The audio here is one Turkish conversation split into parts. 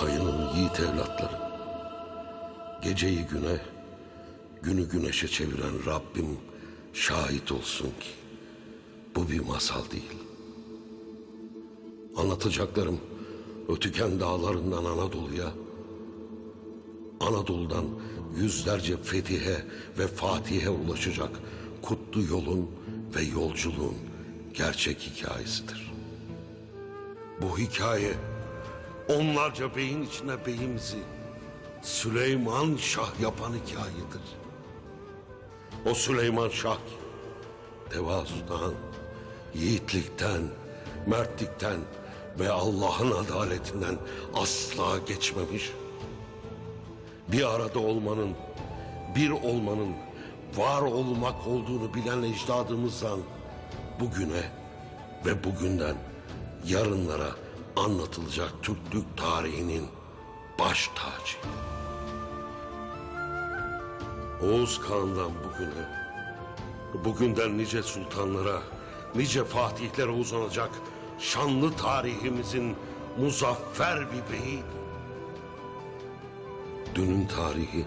Kayının yiğit evlatları. Geceyi güne, günü güneşe çeviren Rabbim şahit olsun ki bu bir masal değil. Anlatacaklarım Ötüken dağlarından Anadolu'ya, Anadolu'dan yüzlerce fetihe ve fatihe ulaşacak kutlu yolun ve yolculuğun gerçek hikayesidir. Bu hikaye onlarca beyin içine beyimizi Süleyman Şah yapan hikayedir. O Süleyman Şah ki, yiğitlikten, mertlikten ve Allah'ın adaletinden asla geçmemiş. Bir arada olmanın, bir olmanın, var olmak olduğunu bilen ecdadımızdan bugüne ve bugünden yarınlara anlatılacak Türklük tarihinin baş tacı. Oğuz Kağan'dan bugüne, bugünden nice sultanlara, nice fatihlere uzanacak şanlı tarihimizin muzaffer bir beyi. Dünün tarihi,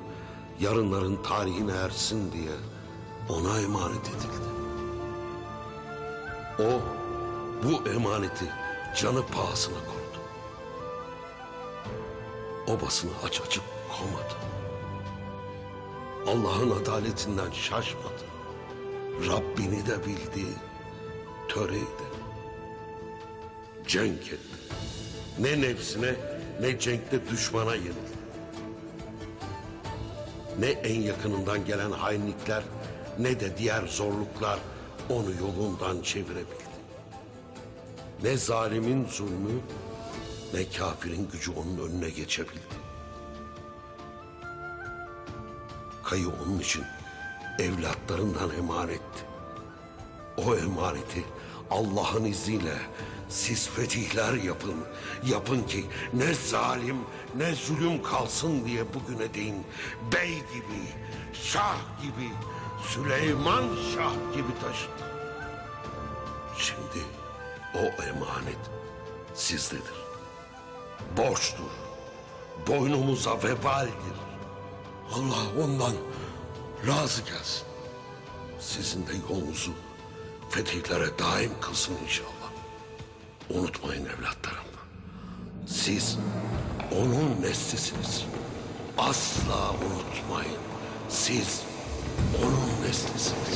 yarınların tarihine ersin diye ona emanet edildi. O bu emaneti canı pahasına korudu. Obasını aç açıp komadı. Allah'ın adaletinden şaşmadı. Rabbini de bildi, töreydi. Cenk etti. Ne nefsine ne cenkte düşmana yenildi. Ne en yakınından gelen hainlikler ne de diğer zorluklar onu yolundan çevirebildi. Ne zalimin zulmü ne kafirin gücü onun önüne geçebildi. Kayı onun için evlatlarından emanetti. O emaneti Allah'ın izniyle siz fetihler yapın. Yapın ki ne zalim ne zulüm kalsın diye bugüne değin bey gibi, şah gibi, Süleyman Şah gibi taşıdı. Şimdi o emanet sizdedir. Borçtur. Boynumuza vebaldir. Allah ondan razı gelsin. Sizin de yolunuzu fetihlere daim kılsın inşallah. Unutmayın evlatlarım. Siz onun neslisiniz. Asla unutmayın. Siz onun neslisiniz.